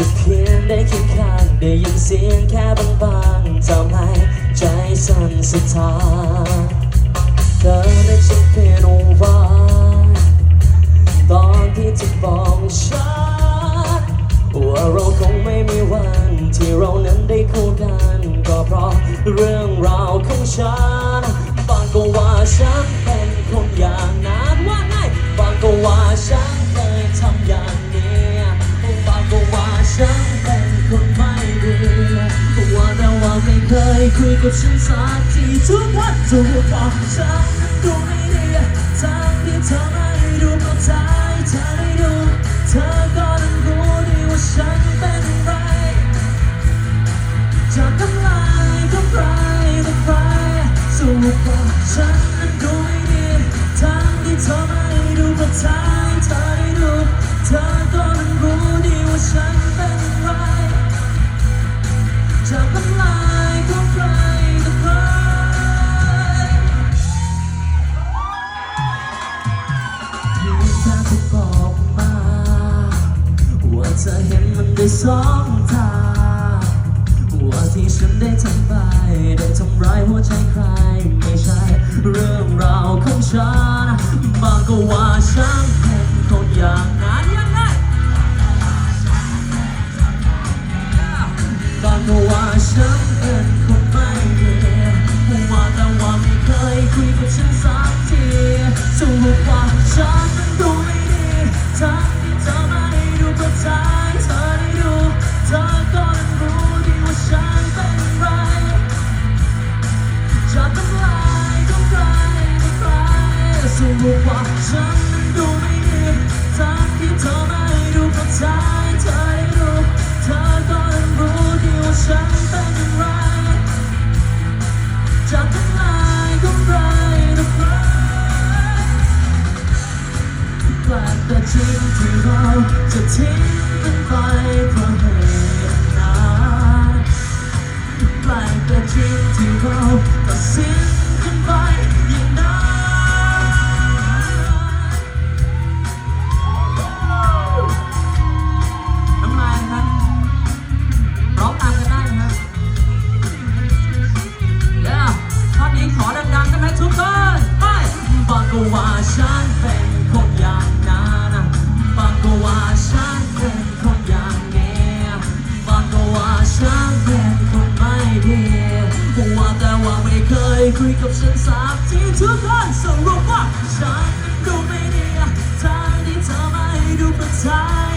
จะดเพียงได้เคียงข้างได้ยินเสียงแค่บางๆทำให้ใจสั่นสะท้านเธอนั้นฉันเพียงเอาไว้ตอนที่เธอบอกฉันว่าเราคงไม่มีวันที่เรานั้นได้คู่กันก็เพราะเรื่องราวของฉันบางก็ว่าฉัน คุยกับฉันสักทีทุกวันทุกวันฉันดูไม่ดีทั้งที่เธอไม่ดูก็ใจเธอได้ดูเธอก็ต้องรู้ดีว่าฉันเป็นไรจากกำไรก็ใครต่อใครสู้กว่าฉันนั้นดูไม่ดีทั้งที่เธอไม่ดูก็ทาง ธอเห็นมันได้สองทางว่าที่ฉันได้ทำไป ได้ทำร้ายหัวใจใคร ไม่ใช่เรื่องราวของฉันบางก็ว่าฉัน สรุปว่าฉันนั้นดูไม่ดีทั้งที่เธอไม่ดูก็ใจเธอได้ดูเธอก็ต้องรู้ดีว่าฉันเป็นอย่างไรจะทำลายของใครต่อใครแปลกแต่จริงที่เราจะทิ้งกันไปเพราะเหตุนั้นแปลกแต่จริง ว่าแต่ว่าไม่เคยคุยกับฉันสักทีทุกคนสรุปว่าฉันดูไม่ดีทางที่เธอไม่ดูประทาย